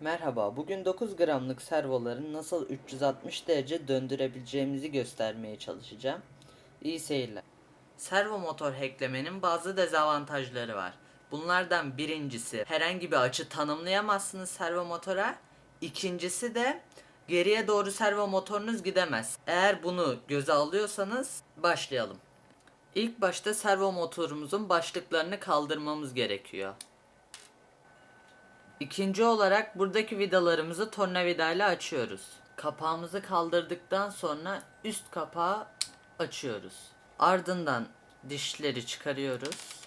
Merhaba, bugün 9 gramlık servoların nasıl 360 derece döndürebileceğimizi göstermeye çalışacağım. İyi seyirler. Servo motor hacklemenin bazı dezavantajları var. Bunlardan birincisi herhangi bir açı tanımlayamazsınız servo motora. İkincisi de geriye doğru servo motorunuz gidemez. Eğer bunu göze alıyorsanız başlayalım. İlk başta servo motorumuzun başlıklarını kaldırmamız gerekiyor. İkinci olarak buradaki vidalarımızı tornavidayla açıyoruz. Kapağımızı kaldırdıktan sonra üst kapağı açıyoruz. Ardından dişleri çıkarıyoruz.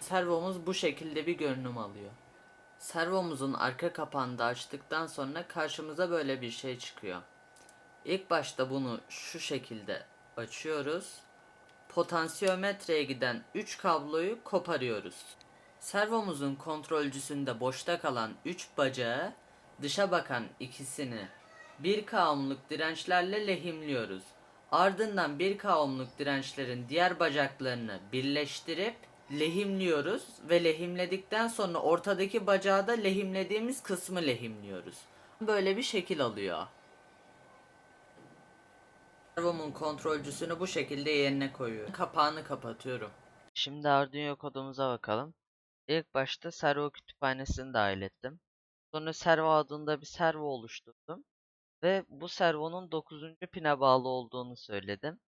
Servomuz bu şekilde bir görünüm alıyor. Servomuzun arka kapağını da açtıktan sonra karşımıza böyle bir şey çıkıyor. İlk başta bunu şu şekilde açıyoruz. Potansiyometreye giden 3 kabloyu koparıyoruz. Servomuzun kontrolcüsünde boşta kalan 3 bacağı dışa bakan ikisini 1K ohmluk dirençlerle lehimliyoruz. Ardından 1K ohmluk dirençlerin diğer bacaklarını birleştirip lehimliyoruz ve lehimledikten sonra ortadaki bacağı da lehimlediğimiz kısmı lehimliyoruz. Böyle bir şekil alıyor. Servomun kontrolcüsünü bu şekilde yerine koyuyorum. Kapağını kapatıyorum. Şimdi Arduino kodumuza bakalım. İlk başta servo kütüphanesini dahil ettim. Sonra servo adında bir servo oluşturdum. Ve bu servonun 9. pine bağlı olduğunu söyledim.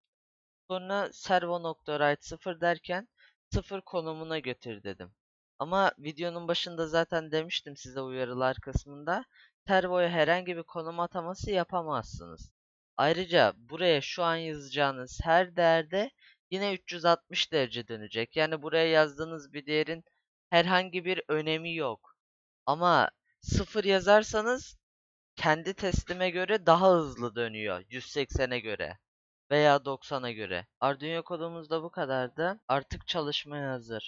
Sonra servo.write 0 derken 0 konumuna götür dedim. Ama videonun başında zaten demiştim size uyarılar kısmında. Servoya herhangi bir konum ataması yapamazsınız. Ayrıca buraya şu an yazacağınız her değerde yine 360 derece dönecek. Yani buraya yazdığınız bir değerin herhangi bir önemi yok. Ama 0 yazarsanız kendi testime göre daha hızlı dönüyor 180'e göre veya 90'a göre. Arduino kodumuz da bu kadardı. Artık çalışmaya hazır.